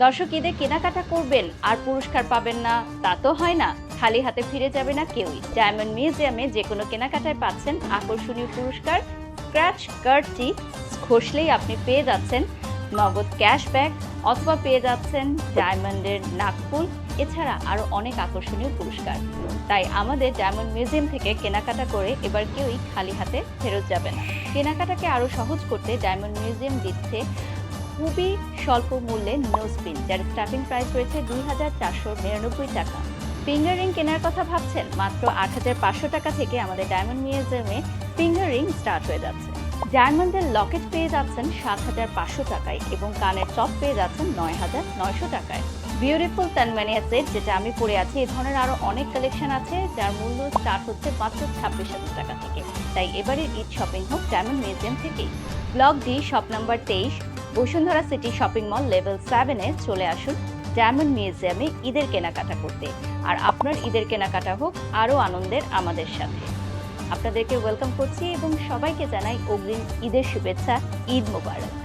দর্শক, ঈদে কেনাকাটা করবেন আর পুরস্কার পাবেন না, তা তো হয় না। খালি হাতে ফিরে যাবে না কেউই। ডায়মন্ড মিউজিয়ামে যে কোনো কেনাকাটায় পাচ্ছেন আকর্ষণীয় পুরস্কার, স্ক্র্যাচ কার্ডটি ঘষলেই আপনি পেয়ে যাচ্ছেন নগদ ক্যাশব্যাক অথবা পেয়ে যাচ্ছেন ডায়মন্ডের নাকফুল এছাড়া আরও অনেক আকর্ষণীয় পুরস্কার। তাই আমাদের ডায়মন্ড মিউজিয়াম থেকে কেনাকাটা করে এবার কেউই খালি হাতে ফেরত যাবে না। কেনাকাটাকে আরও সহজ করতে ডায়মন্ড মিউজিয়াম দিচ্ছে খুবই স্বল্প মূল্যে নো স্পিন যার স্টার্টিং প্রাইস রয়েছে দুই হাজার চারশো নিরানব্বই টাকা। ফিঙ্গার রিং কেনার কথা ভাবছেন, মাত্র আট হাজার পাঁচশো টাকা থেকে আমাদের ডায়মন্ড মিউজিয়ামে ফিঙ্গার রিং স্টার্ট হয়ে যাচ্ছে। ডায়মন্ডের লকেট পেয়ে যাচ্ছেন সাত হাজার পাঁচশো টাকায় এবং কানের চপ পেয়ে যাচ্ছেন নয় হাজার নয়শো টাকায়। বিউটিফুল তানমানিয়া সেট যেটা আমি পরে আছি, এ ধরনের আরও অনেক কালেকশন আছে, যার মূল্য স্টার্ট হচ্ছে মাত্র ছাব্বিশ হাজার টাকা থেকে। তাই এবারের ঈদ শপিং হোক ডায়মন্ড মিউজিয়াম থেকেই। ব্লক ডি শপ নাম্বার তেইশ Bashundhara city shopping mall level সেভেনে চলে আসুন, ডায়মন্ড মিউজিয়ামে ঈদের কেনাকাটা করতে। আর আপনার ঈদের কেনাকাটা হোক, আরও আনন্দের আমাদের সাথে। আপনাদেরকে ওয়েলকাম করছি এবং সবাইকে জানাই অগ্রিম ঈদের শুভেচ্ছা, ঈদ মোবারক।